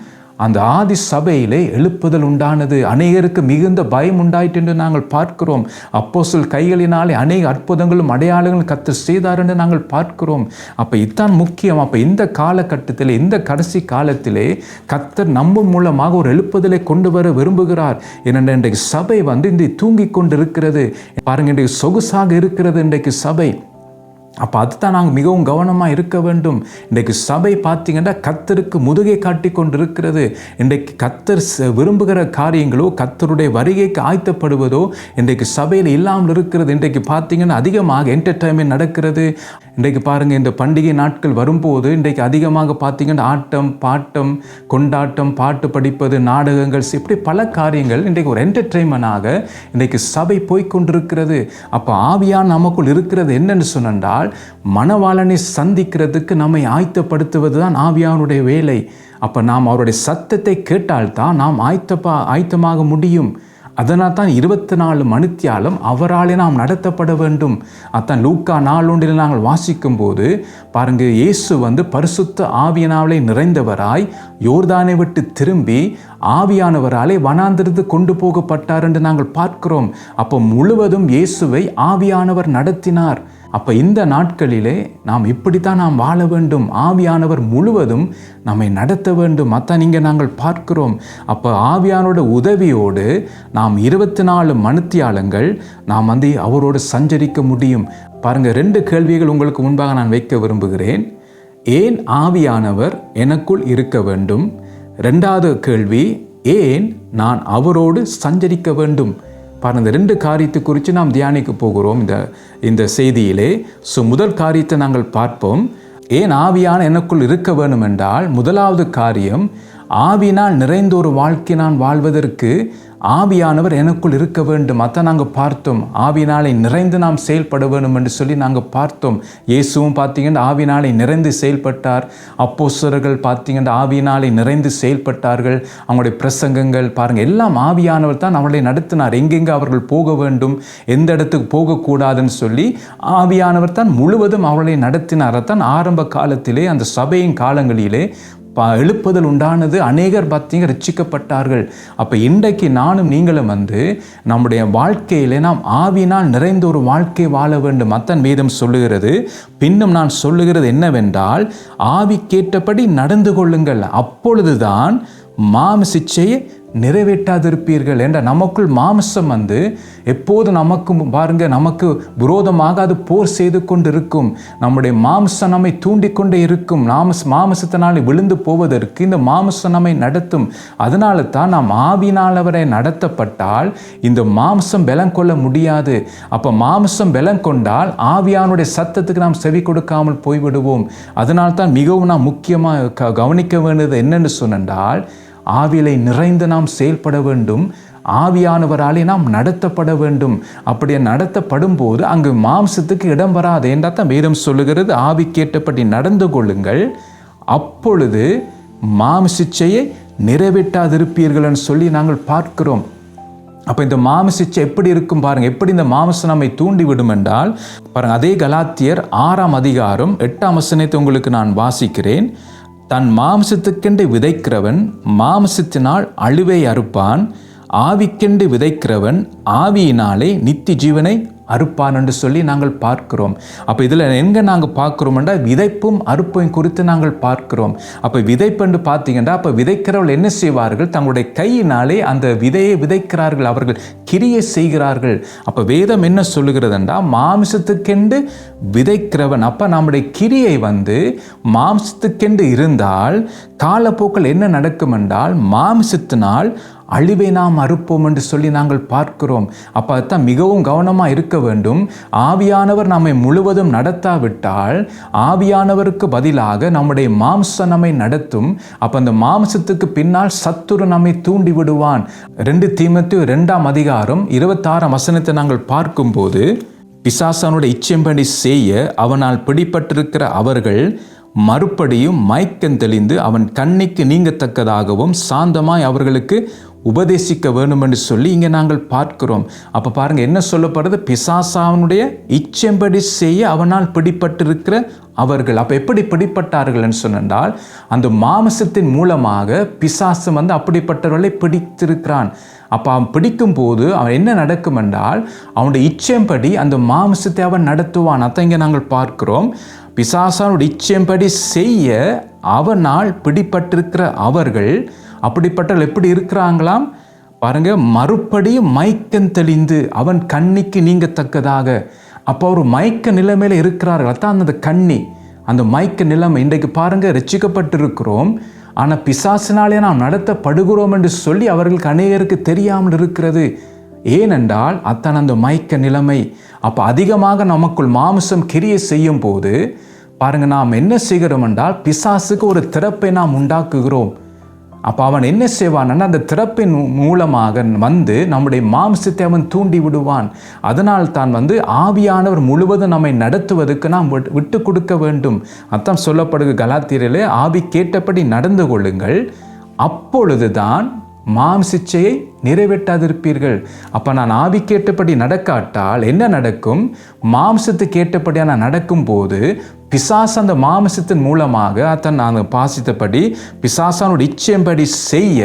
A: அந்த ஆதி சபையிலே எழுப்புதல் உண்டானது. அநேகருக்கு மிகுந்த பயம் உண்டாயிற்று என்று நாங்கள் பார்க்கிறோம். அப்போ சொல் கைகளினாலே அநேக அற்புதங்களும் அடையாளங்களும் கத்து செய்தார் என்று நாங்கள் பார்க்கிறோம். அப்போ இதுதான் முக்கியம். அப்போ இந்த காலகட்டத்தில் இந்த கடைசி காலத்திலே கத்தர் நம்ம மூலமாக ஒரு எழுப்புதலை கொண்டு வர விரும்புகிறார். ஏனென்றால் இன்றைக்கு சபை வந்து இந்த தூங்கி கொண்டு இருக்கிறது பாருங்கள் இன்றைக்கு சொகுசாக இருக்கிறது இன்றைக்கு சபை. அப்போ அதுதான் நாங்கள் மிகவும் கவனமாக இருக்க வேண்டும். இன்றைக்கு சபை பார்த்தீங்கன்னா கத்தருக்கு முதுகை காட்டி கொண்டு இருக்கிறது இன்றைக்கு கத்தர் ச- விரும்புகிற காரியங்களோ கத்தருடைய வருகைக்கு ஆயத்தப்படுவதோ இன்றைக்கு சபையில் இல்லாமல் இருக்கிறது. இன்றைக்கு பார்த்தீங்கன்னா அதிகமாக என்டர்டைன்மெண்ட் நடக்கிறது. இன்றைக்கு பாருங்கள் இந்த பண்டிகை நாட்கள் வரும்போது இன்றைக்கு அதிகமாக பார்த்தீங்கன்னா ஆட்டம் பாட்டம் கொண்டாட்டம் பாட்டு படிப்பது நாடகங்கள் இப்படி பல காரியங்கள் இன்றைக்கு ஒரு என்டர்டெயின்மெண்டாக இன்றைக்கு சபை போய்க்கொண்டிருக்கிறது அப்போ ஆவியான் நமக்குள் இருக்கிறது என்னென்னு சொன்னால் மணவாளனை சந்திக்கிறதுக்கு நம்மை ஆயத்தப்படுத்துவது தான் ஆவியானுடைய வேலை. அப்போ நாம் அவருடைய சத்தத்தை கேட்டால்தான் நாம் ஆயத்தப்பா ஆயத்தமாக முடியும். அதனால் தான் இருபத்தி நாலு மணித்தியாலும் அவராலே நாம் நடத்தப்பட வேண்டும். அதான் லூக்கா நாளொன்றில் நாங்கள் வாசிக்கும் போது பாருங்க இயேசு வந்து பரிசுத்த ஆவியனாவலை நிறைந்தவராய் யோர்தானை விட்டு திரும்பி ஆவியானவராலே வனாந்திரத்து கொண்டு போகப்பட்டார் என்று நாங்கள் பார்க்கிறோம். அப்போ முழுவதும் இயேசுவை ஆவியானவர் நடத்தினார். அப்போ இந்த நாட்களிலே நாம் இப்படித்தான் நாம் வாழ வேண்டும். ஆவியானவர் முழுவதும் நம்மை நடத்த வேண்டும். அத்தான் இங்கே நாங்கள் பார்க்கிறோம். அப்போ ஆவியானோட உதவியோடு நாம் இருபத்தி நாலு மனுத்தியாலங்கள் நாம் வந்து அவரோடு சஞ்சரிக்க முடியும். பாருங்கள் ரெண்டு கேள்விகள் உங்களுக்கு முன்பாக நான் வைக்க விரும்புகிறேன். ஏன் ஆவியானவர் எனக்குள் இருக்க வேண்டும்? ரெண்டாவது கேள்வி ஏன் நான் அவரோடு சஞ்சரிக்க வேண்டும்? பாருங்கள் இந்த ரெண்டு காரியத்தை குறித்து நாம் தியானிக்க போகிறோம் இந்த இந்த செய்தியிலே. ஸோ முதல் காரியத்தை நாங்கள் பார்ப்போம். ஏன் ஆவியான எனக்குள் இருக்க வேண்டும் என்றால் முதலாவது காரியம் ஆவினால் நிறைந்த ஒரு வாழ்க்கை நான் வாழ்வதற்கு ஆவியானவர் எனக்குள் இருக்க வேண்டும். அதான் நாங்கள் பார்த்தோம். ஆவினாலை நிறைந்து நாம் செயல்பட வேண்டும் என்று சொல்லி நாங்கள் பார்த்தோம். இயேசுவும் பார்த்தீங்கன்னா ஆவினாலை நிறைந்து செயல்பட்டார். அப்போஸ்தலர்கள் பார்த்தீங்கன்னா ஆவியினாலை நிறைந்து செயல்பட்டார்கள். அவங்களுடைய பிரசங்கங்கள் பாருங்கள் எல்லாம் ஆவியானவர் தான் அவர்களை நடத்தினார். எங்கெங்கே அவர்கள் போக வேண்டும் எந்த இடத்துக்கு போகக்கூடாதுன்னு சொல்லி ஆவியானவர் தான் முழுவதும் அவர்களை நடத்தினார். அதான் ஆரம்ப காலத்திலே அந்த சபையின் காலங்களிலே ப எழுப்புதல் உண்டானது அநேகர் பார்த்தீங்க ரட்சிக்கப்பட்டார்கள். அப்போ இன்றைக்கு நானும் நீங்களும் வந்து நம்முடைய வாழ்க்கையிலே நாம் ஆவினால் நிறைந்த ஒரு வாழ்க்கை வாழ வேண்டும். அத்தன் வேதம் சொல்லுகிறது பின்னும் நான் சொல்லுகிறது என்னவென்றால் ஆவி கேட்டபடி நடந்து கொள்ளுங்கள். அப்பொழுதுதான் மாமிசிச்சையை நிறைவேற்றாதிருப்பீர்கள் என்ற நமக்குள் மாம்சம் வந்து எப்போது நமக்கு பாருங்க நமக்கு விரோதமாக அது போர் செய்து கொண்டு இருக்கும் நம்முடைய மாம்சம் நம்மை தூண்டிக்கொண்டே இருக்கும். நாமஸ் மாமசத்தினால் விழுந்து போவதற்கு இந்த மாம்சம் நம்மை நடத்தும். அதனால தான் நாம் ஆவினாலவரை நடத்தப்பட்டால் இந்த மாம்சம் பலம் கொள்ள முடியாது. அப்போ மாம்சம் பலம் கொண்டால் ஆவியானுடைய சத்தத்துக்கு நாம் செவி கொடுக்காமல் போய்விடுவோம். அதனால் தான் மிகவும் நாம் முக்கியமாக க- கவனிக்க வேண்டியது என்னென்னு சொன்னால் ஆவிலை நிறைந்து நாம் செயல்பட வேண்டும். ஆவியானவராலே நாம் நடத்தப்பட வேண்டும். அப்படி நடத்தப்படும் போது அங்கு மாம்சத்துக்கு இடம் வராது என்றால் தான் வேதம் சொல்லுகிறது. ஆவி கேட்டபடி நடந்து கொள்ளுங்கள். அப்பொழுது மாம்சிச்சையை நிறைவேற்றாதிருப்பீர்கள்னு சொல்லி நாங்கள் பார்க்கிறோம். அப்போ இந்த மாமசிச்சை எப்படி இருக்கும் பாருங்க. எப்படி இந்த மாமசம் நம்மை தூண்டி விடும் என்றால் பாருங்க அதே கலாத்தியர் ஆறாம் அதிகாரம் எட்டாம் வசனத்தை உங்களுக்கு நான் வாசிக்கிறேன். தன் மாம்சத்துக்கென்று விதைக்கிறவன் மாம்சத்தினால் அழுவை அறுப்பான் ஆவிக்கென்று விதைக்கிறவன் ஆவியினாலே நித்தி ஜீவனை அறுப்பான் என்று சொல்லி நாங்கள் பார்க்கிறோம். அப்போ இதில் எங்கே நாங்கள் பார்க்குறோம்னா விதைப்பும் அறுப்பையும் குறித்து நாங்கள் பார்க்கிறோம். அப்போ விதைப்பென்று பார்த்தீங்கன்னா அப்போ விதைக்கிறவர்கள் என்ன செய்வார்கள்? தங்களுடைய கையினாலே அந்த விதையை விதைக்கிறார்கள் அவர்கள் கிரியை செய்கிறார்கள். அப்போ வேதம் என்ன சொல்லுகிறதுண்டா? மாம்சத்துக்கென்று விதைக்கிறவன் அப்போ நம்முடைய கிரியை வந்து மாம்சத்துக்கென்று இருந்தால் காலப்போக்கில் என்ன நடக்கும் என்றால் மாம்சத்தினால் அழிவை நாம் அறுப்போம் என்று சொல்லி நாங்கள் பார்க்கிறோம். அப்போ அதுதான் மிகவும் கவனமாக இருக்க வேண்டும். ஆவியானவர் நம்மை முழுவதும் நடத்தாவிட்டால் ஆவியானவருக்கு பதிலாக நம்முடைய மாம்சம் நம்மை நடத்தும். அப்போ அந்த மாம்சத்துக்கு பின்னால் சத்துரு நம்மை தூண்டி விடுவான். ரெண்டு தீமத்து ரெண்டாம் அதிகாரம் இருபத்தாறாம் வசனத்தை நாங்கள் பார்க்கும்போது பிசாசனுடைய இச்சம்பணி செய்ய அவனால் பிடிப்பட்டிருக்கிற அவர்கள் மறுபடியும் மயக்கம் தெளிந்து அவன் கண்ணிக்கு நீங்கத்தக்கதாகவும் சாந்தமாய் அவர்களுக்கு உபதேசிக்க வேணுமென்று என்று சொல்லி இங்கே நாங்கள் பார்க்கிறோம். அப்போ பாருங்கள் என்ன சொல்லப்படுறது பிசாசாவனுடைய இச்செம்படி செய்ய அவனால் பிடிப்பட்டிருக்கிற அவர்கள். அப்போ எப்படி பிடிப்பட்டார்கள்னு சொன்னால் அந்த மாமசத்தின் மூலமாக பிசாசு வந்து அப்படிப்பட்டவர்களை பிடித்திருக்கிறான். அப்போ அவன் பிடிக்கும் போது அவன் என்ன நடக்கும் என்றால் அவனுடைய இச்சம்படி அந்த மாமிசத்தை அவன் நடத்துவான். அதை இங்கே நாங்கள் பார்க்கிறோம். பிசாசானுடைய இச்சம்படி செய்ய அவனால் பிடிப்பட்டிருக்கிற அவர்கள் அப்படிப்பட்டவர்கள் எப்படி இருக்கிறாங்களாம்? பாருங்க மறுபடியும் மயக்கம் தெளிந்து அவன் கண்ணிக்கு நீங்கத்தக்கதாக. அப்போ ஒரு மயக்க நிலைமையில் இருக்கிறார்கள். அதான் அந்த கண்ணி. அந்த மயக்க நிலைமை. இன்றைக்கு பாருங்க ரசிக்கப்பட்டிருக்கிறோம் ஆனால் பிசாசினாலே நாம் நடத்தப்படுகிறோம் என்று சொல்லி அவர்களுக்கு அநேகருக்கு தெரியாமல் இருக்கிறது. ஏனென்றால் அத்தான் அந்த மயக்க நிலைமை. அப்போ அதிகமாக நமக்குள் மாமிசம் கிரியை செய்யும் போது பாருங்க நாம் என்ன செய்கிறோம் என்றால் பிசாசுக்கு ஒரு திறப்பை நாம் உண்டாக்குகிறோம். அப்போ அவன் என்ன செய்வான்னா அந்த திறப்பின் மூலமாக வந்து நம்முடைய மாம்சத்தை அவன் தூண்டி விடுவான். அதனால் தான் வந்து ஆவியானவர் முழுவதும் நம்மை நடத்துவதற்கு நாம் விட்டு கொடுக்க வேண்டும். அதான் சொல்லப்படுது கலாத்திரிலே ஆவி கேட்டபடி நடந்து கொள்ளுங்கள். அப்பொழுதுதான் மாம்சிச்சையை நிறைவேற்றாதிருப்பீர்கள். அப்போ நான் ஆவி கேட்டபடி நடக்காட்டால் என்ன நடக்கும்? மாம்சத்து கேட்டபடியாக நான் நடக்கும்போது பிசாஸ் அந்த மாமிசத்தின் மூலமாக அத்தன் நான் பாசித்தபடி பிசாசானோட இச்சையம்படி செய்ய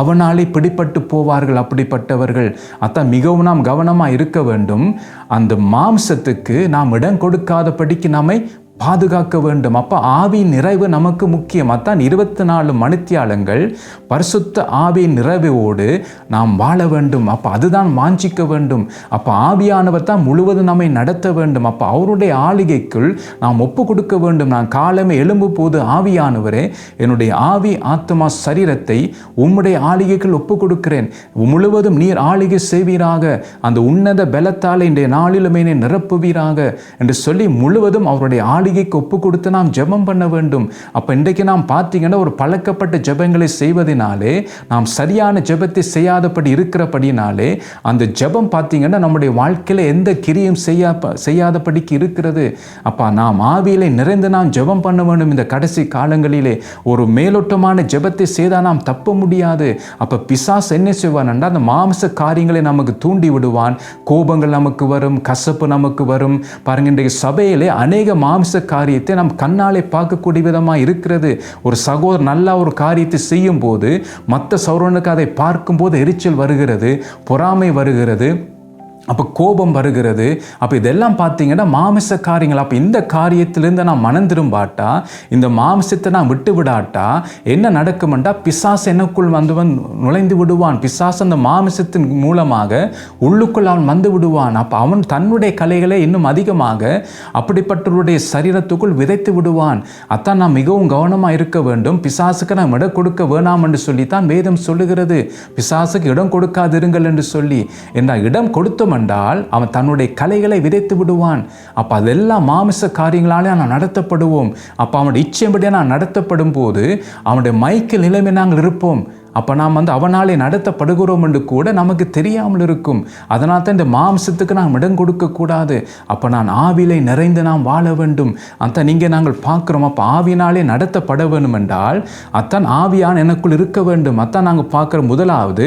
A: அவனாலே பிடிப்பட்டு போவார்கள் அப்படிப்பட்டவர்கள். அத்தான் மிகவும் நாம் கவனமாக இருக்க வேண்டும். அந்த மாம்சத்துக்கு நாம் இடம் கொடுக்காதபடிக்கு நம்மை பாதுகாக்க வேண்டும். அப்போ ஆவியின் நிறைவு நமக்கு முக்கியம். அத்தான் இருபத்தி நாலு மணித்தியாலங்கள் பரிசுத்த ஆவியின் நிறைவோடு நாம் வாழ வேண்டும். அப்போ அதுதான் வாஞ்சிக்க வேண்டும். அப்போ ஆவியானவர் தான் முழுவதும் நம்மை நடத்த வேண்டும். அப்போ அவருடைய ஆளிகைக்குள் நாம் ஒப்பு கொடுக்க வேண்டும். நான் காலமே எழும்பு போது ஆவியானவரே என்னுடைய ஆவி ஆத்மா சரீரத்தை உம்முடைய ஆளிகைக்குள் ஒப்பு கொடுக்கிறேன். முழுவதும் நீர் ஆளிகை செய்வீராக. அந்த உன்னத பலத்தால் இன்றைய நாளிலுமே நிரப்புவீராக என்று சொல்லி முழுவதும் அவருடைய ஆளிகைக்கு ஒப்பு கொடுத்து நாம் ஜெபம் பண்ண வேண்டும். அப்போ இன்றைக்கு நாம் பார்த்தீங்கன்னா ஒரு பழக்கப்பட்ட ஜெபங்களை செய்வதனாலே நாம் சரியான ஜெபத்தை செய்யாதபடி இருக்கிறபடினாலே அந்த ஜெபம் பார்த்தீங்கன்னா நம்முடைய வாழ்க்கையில் எந்த கிரியும் செய்யா செய்யாதபடிக்கு இருக்கிறது. அப்பா நாம் ஆவியிலே நிறைந்து நாம் ஜெபம் பண்ண வேண்டும். இந்த கடைசி காலங்களிலே ஒரு மேலோட்டமான ஜெபத்தை செய்தால் நாம் தப்ப முடியாது. அப்போ பிசாஸ் என்ன செய்வான் அந்த மாம்ச காரியங்களை நமக்கு தூண்டி விடுவான். கோபங்கள் நமக்கு வரும் கசப்பு நமக்கு வரும். பாருங்க இன்றைக்கு சபையிலே அநேக மாம்ச காரியத்தை நாம் கண்ணாலே பார்க்கக்கூடிய விதமாக இருக்கிறது. ஒரு சகோதரர் நல்லா ஒரு காரியத்தை செய்யும் போது மற்ற சௌரனுக்கு அதை பார்க்கும்போது எரிச்சல் வருகிறது பொறாமை வருகிறது. அப்போ கோபம் வருகிறது. அப்போ இதெல்லாம் பார்த்தீங்கன்னா மாமிச காரியங்கள் அப்போ இந்த காரியத்திலேருந்து நான் மனம் திரும்பாட்டா? இந்த மாமிசத்தை நான் விட்டு விடாட்டா? என்ன நடக்குமெண்டா? பிசாசு எனக்குள் வந்தவன் நுழைந்து விடுவான். பிசாசு அந்த மாமிசத்தின் மூலமாக உள்ளுக்குள் அவன் வந்து விடுவான். அப்போ அவன் தன்னுடைய கலைகளை இன்னும் அதிகமாக அப்படிப்பட்டவருடைய சரீரத்துக்குள் விதைத்து விடுவான். அத்தான் நான் மிகவும் கவனமாக இருக்க வேண்டும். பிசாசுக்கு நான் இடம் கொடுக்க வேணாம் என்று சொல்லித்தான் வேதம் சொல்லுகிறது. பிசாசுக்கு இடம் கொடுக்காதிருங்கள் என்று சொல்லி. என்ன இடம் கொடுத்தோம் என்றால் அவன் தன்னுடைய கலைகளை விதைத்து விடுவான். அப்போ அதெல்லாம் மாமிச காரியங்களாலே நான் நடத்தப்படுவோம். அப்போ அவனுடைய இச்சைப்படியே நான் நடத்தப்படும் போது அவனுடைய மைக்கில் நிலைமை நாங்கள் இருப்போம். அப்போ நாம் வந்து அவனாலே நடத்தப்படுகிறோம் என்று கூட நமக்கு தெரியாமல் இருக்கும். அதனால் தான் இந்த மாம்சத்துக்கு நாம் இடம் கொடுக்கக்கூடாது. அப்போ நான் ஆவிலை நிறைந்து நாம் வாழ வேண்டும். அத்தான் நீங்கள் நாங்கள் பார்க்குறோம். அப்போ ஆவினாலே நடத்தப்பட வேண்டும் என்றால் அத்தான் ஆவியான் எனக்குள் இருக்க வேண்டும். அத்தான் நாங்கள் பார்க்குற முதலாவது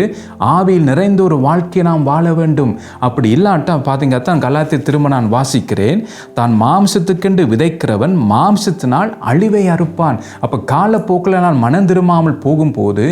A: ஆவியில் நிறைந்த ஒரு வாழ்க்கையை நாம் வாழ வேண்டும். அப்படி இல்லாட்டா பார்த்தீங்க அத்தான் கலாத்தி திரும்ப நான் வாசிக்கிறேன். தான் மாம்சத்துக்கென்று விதைக்கிறவன் மாம்சத்தினால் அழிவை அறுப்பான். அப்போ காலப்போக்கில் நான் மனம் திரும்பாமல் போகும்போது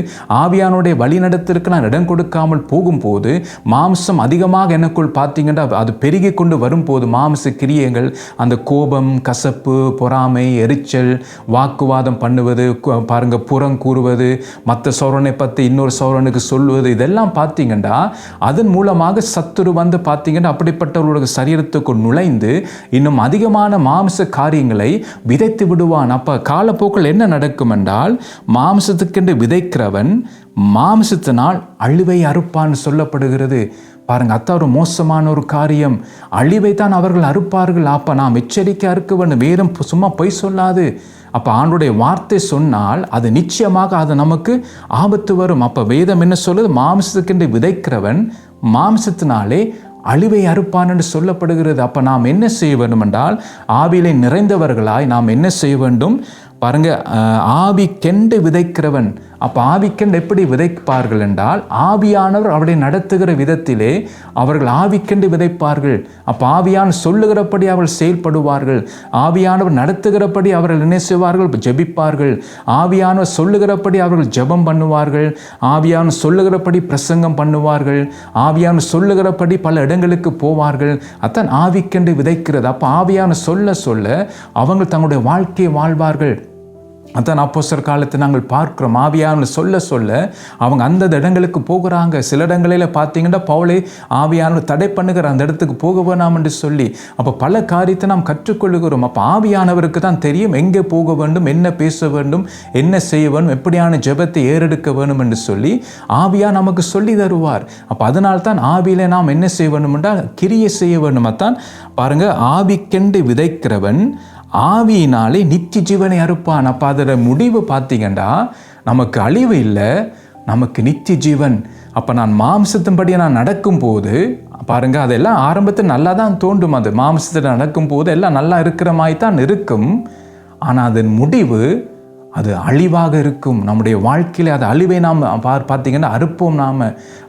A: ஆவியானுடைய வழிநடத்திற்கு நான் இடம் கொடுக்காமல் போகும்போது மாம்சம் அதிகமாக எனக்குள் பார்த்தீங்கன்னா அது பெருகி கொண்டு வரும்போது மாம்ச கிரியங்கள் அந்த கோபம் கசப்பு பொறாமை எரிச்சல் வாக்குவாதம் பண்ணுவது கு- புறம் கூறுவது மற்ற சௌரனை பற்றி இன்னொரு சௌரனுக்கு சொல்லுவது இதெல்லாம் பார்த்தீங்கன்னா அதன் மூலமாக சத்துரு வந்து பார்த்தீங்கன்னா அப்படிப்பட்டவர்களுடைய சரீரத்துக்குள் நுழைந்து இன்னும் அதிகமான மாம்ச காரியங்களை விதைத்து விடுவான். அப்போ காலப்போக்கில் என்ன நடக்கும் என்றால் மாம்சத்துக்கென்று விதைக்கிறவன் மாம்சத்தினால் அழிவை அறுப்பான்னு சொல்லப்படுகிறது. பாருங்க அத்தா ஒரு மோசமான ஒரு காரியம். அழிவை தான் அவர்கள் அறுப்பார்கள். அப்போ நாம் எச்சரிக்கை அறுக்க வேறும் வேதம் சும்மா பொய் சொல்லாது. அப்போ ஆண்டுடைய வார்த்தை சொன்னால் அது நிச்சயமாக அது நமக்கு ஆபத்து வரும். அப்போ வேதம் என்ன சொல்லுது? மாம்சத்துக்கென்று விதைக்கிறவன் மாம்சத்தினாலே அழிவை அறுப்பான் என்று சொல்லப்படுகிறது. அப்போ நாம் என்ன செய்ய வேண்டும் என்றால் ஆவியிலே நிறைந்தவர்களாய் நாம் என்ன செய்ய வேண்டும்? பாருங்க ஆவி கெண்டு விதைக்கிறவன் அப்போ ஆவிக்கெண்டு எப்படி விதைப்பார்கள் என்றால் ஆவியானவர் அவரை நடத்துகிற விதத்திலே அவர்கள் ஆவிக்கெண்டு விதைப்பார்கள். அப்போ ஆவியான் சொல்லுகிறபடி அவர்கள் செயல்படுவார்கள். ஆவியானவர் நடத்துகிறபடி அவர்கள் என்ன செய்வார்கள்? ஜெபிப்பார்கள். ஆவியானவர் சொல்லுகிறபடி அவர்கள் ஜெபம் பண்ணுவார்கள். ஆவியானவர் சொல்லுகிறபடி பிரசங்கம் பண்ணுவார்கள். ஆவியானவர் சொல்லுகிறபடி பல இடங்களுக்கு போவார்கள். அத்தான் ஆவிக்கண்டு விதைக்கிறது. அப்போ ஆவியான சொல்ல சொல்ல அவங்க தங்களுடைய வாழ்க்கையை வாழ்வார்கள். அதான் அப்போஸ்தலர் காலத்தை நாங்கள் பார்க்கிறோம். ஆவியானு சொல்ல சொல்ல அவங்க அந்த இடங்களுக்கு போகிறாங்க. சில இடங்களில் பார்த்தீங்கன்னா பவுலை ஆவியானு தடை பண்ணுகிற அந்த இடத்துக்கு போக வேணாம் என்று சொல்லி அப்போ பல காரியத்தை நாம் கற்றுக்கொள்கிறோம். அப்போ ஆவியானவருக்கு தான் தெரியும் எங்கே போக வேண்டும் என்ன பேச வேண்டும் என்ன செய்ய வேண்டும் எப்படியான ஜெபத்தை ஏறெடுக்க வேணும் என்று சொல்லி ஆவியா நமக்கு சொல்லி தருவார். அப்போ அதனால் தான் ஆவியில் நாம் என்ன செய்ய வேண்டும் என்றால் கிரியை செய்ய வேண்டுமா தான் பாருங்க ஆவிக்கெண்டு விதைக்கிறவன் ஆவியினாலே நித்திய ஜீவனை அறுப்பான். அப்போ அதோட முடிவு பார்த்தீங்கன்னா நமக்கு அழிவு இல்லை நமக்கு நித்திய ஜீவன். அப்போ நான் மாம்சத்தின்படியே நான் நடக்கும்போது பாருங்க அதெல்லாம் ஆரம்பத்தில் நல்லா தான் தோண்டும் அது. மாம்சத்தில் நடக்கும்போது எல்லாம் நல்லா இருக்கிற மாதிரி தான் இருக்கும். ஆனால் அதன் முடிவு அது அழிவாக இருக்கும். நம்முடைய வாழ்க்கையில் அது அழிவை நாம் பார் பார்த்தீங்கன்னா அறுப்போம் நாம்.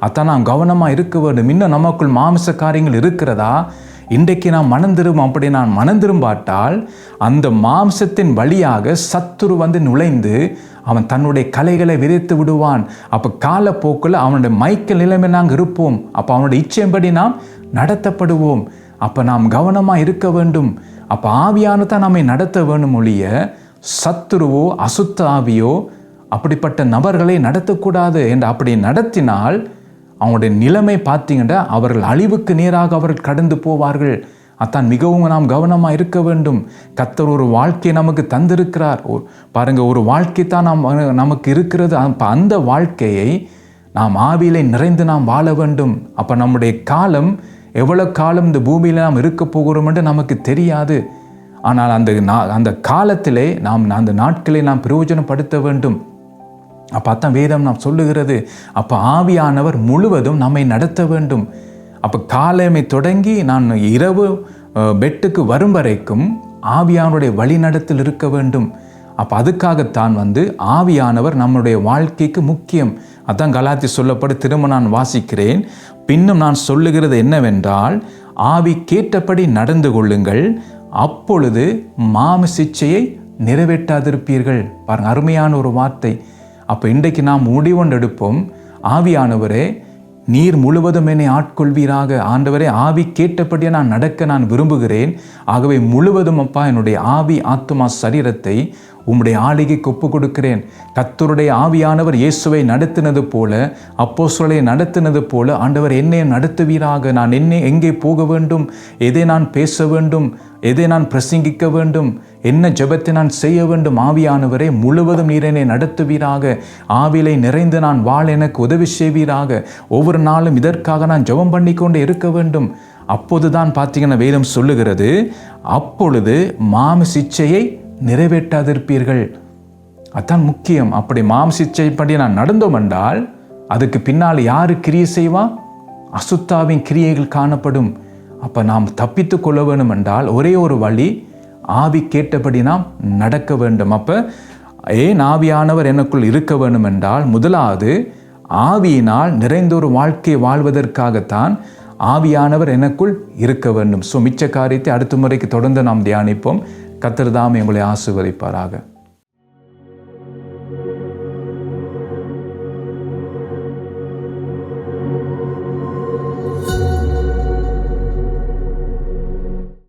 A: அதான் நாம் கவனமாக இருக்க வேண்டும். இன்னும் நமக்குள் மாம்ச காரியங்கள் இருக்கிறதா? இன்றைக்கு நாம் மனந்திரும் அப்படி நான் மனந்திரும்பாட்டால் அந்த மாம்சத்தின் வழியாக சத்துரு வந்து நுழைந்து அவன் தன்னுடைய கலைகளை விதைத்து விடுவான். அப்போ காலப்போக்கில் அவனுடைய மைக்க நிலைமை நாங்கள் இருப்போம். அப்போ அவனுடைய இச்சையின்படி நாம் நடத்தப்படுவோம். அப்போ நாம் கவனமாக இருக்க வேண்டும். அப்போ ஆவியானதான் நம்மை நடத்த வேணும் ஒழிய சத்துருவோ அசுத்த ஆவியோ அப்படிப்பட்ட நபர்களை நடத்தக்கூடாது. என்று அப்படி நடத்தினால் அவங்களுடைய நிலைமை பார்த்தீங்கன்னா அவர்கள் அழிவுக்கு நேராக அவர்கள் கடந்து போவார்கள். அத்தான் மிகவும் நாம் கவனமாக இருக்க வேண்டும். கத்தர் ஒரு வாழ்க்கையை நமக்கு தந்திருக்கிறார். பாருங்கள் ஒரு வாழ்க்கை தான் நாம் நமக்கு இருக்கிறது. அப்போ அந்த வாழ்க்கையை நாம் ஆவியிலே நிறைந்து நாம் வாழ வேண்டும். அப்போ நம்முடைய காலம் எவ்வளவு காலம் இந்த பூமியில் நாம் இருக்க போகிறோம் என்று நமக்கு தெரியாது. ஆனால் அந்த நா- அந்த காலத்திலே நாம் அந்த நாட்களை நாம் பிரயோஜனப்படுத்த வேண்டும். அப்போ அதான் வேதம் நாம் சொல்லுகிறது. அப்போ ஆவியானவர் முழுவதும் நம்மை நடத்த வேண்டும். அப்போ காலமை தொடங்கி நான் இரவு பெட்டுக்கு வரும் வரைக்கும் ஆவியானுடைய வழிநடத்தில் இருக்க வேண்டும். அப்போ அதுக்காகத்தான் வந்து ஆவியானவர் நம்முடைய வாழ்க்கைக்கு முக்கியம். அதான் கலாத்தி சொல்லப்படு திரும்ப நான் வாசிக்கிறேன். பின்னும் நான் சொல்லுகிறது என்னவென்றால் ஆவி கேட்டபடி நடந்து கொள்ளுங்கள். அப்பொழுது மாமசிச்சையை நிறைவேற்றாதிருப்பீர்கள். பாருங்கள் அருமையான ஒரு வார்த்தை. அப்போ இன்றைக்கு நாம் முடிவொன்று ஆவியானவரே நீர் முழுவதும் என்னை ஆட்கொள்வீராக. ஆண்டவரே ஆவி கேட்டபடியே நான் நடக்க நான் விரும்புகிறேன். ஆகவே முழுவதும் அப்பா என்னுடைய ஆவி ஆத்மா சரீரத்தை உம்முடைய ஆளிகைக்கு ஒப்பு கொடுக்கிறேன் கத்தருடைய ஆவியானவர் இயேசுவை நடத்தினது போல அப்போஸ்தலரை நடத்தினது போல ஆண்டவர் என்னை நடத்துவீராக. நான் என்னை எங்கே போக வேண்டும்? எதை நான் பேச வேண்டும்? எதை நான் பிரசங்கிக்க வேண்டும்? என்ன ஜெபத்தை நான் செய்ய வேண்டும்? ஆவியானவரே முழுவதும் நீர் என்னை நடத்துவீராக. ஆவிலை நிறைந்து நான் வாழ எனக்கு உதவி செய்வீராக. ஒவ்வொரு நாளும் இதற்காக நான் ஜெபம் பண்ணிக்கொண்டே இருக்க வேண்டும். அப்போதுதான் பார்த்தீங்கன்னா வேதம் சொல்லுகிறது அப்பொழுது மாமசிச்சையை நிறைவேற்றாதிருப்பீர்கள். அதான் முக்கியம். அப்படி மாம்சிச்சைப்படி நான் நடந்தோம் என்றால் அதுக்கு பின்னால் யார் கிரியை செய்வா? அசுத்தாவின் கிரியைகள் காணப்படும். அப்போ நாம் தப்பித்து கொள்ள வேண்டும் என்றால் ஒரே ஒரு வழி ஆவி கேட்டபடி நாம் நடக்க வேண்டும். அப்போ ஏன் ஆவியானவர் எனக்குள் இருக்க வேண்டும் என்றால் முதலாவது ஆவியினால் நிறைந்த ஒரு வாழ்க்கையை வாழ்வதற்காகத்தான் ஆவியானவர் எனக்குள் இருக்க வேண்டும். ஸோ மிச்ச காரியத்தை அடுத்த முறைக்கு தொடர்ந்து நாம் தியானிப்போம். கத்திரதாம் எங்களை ஆசிர்வதிப்பாராக.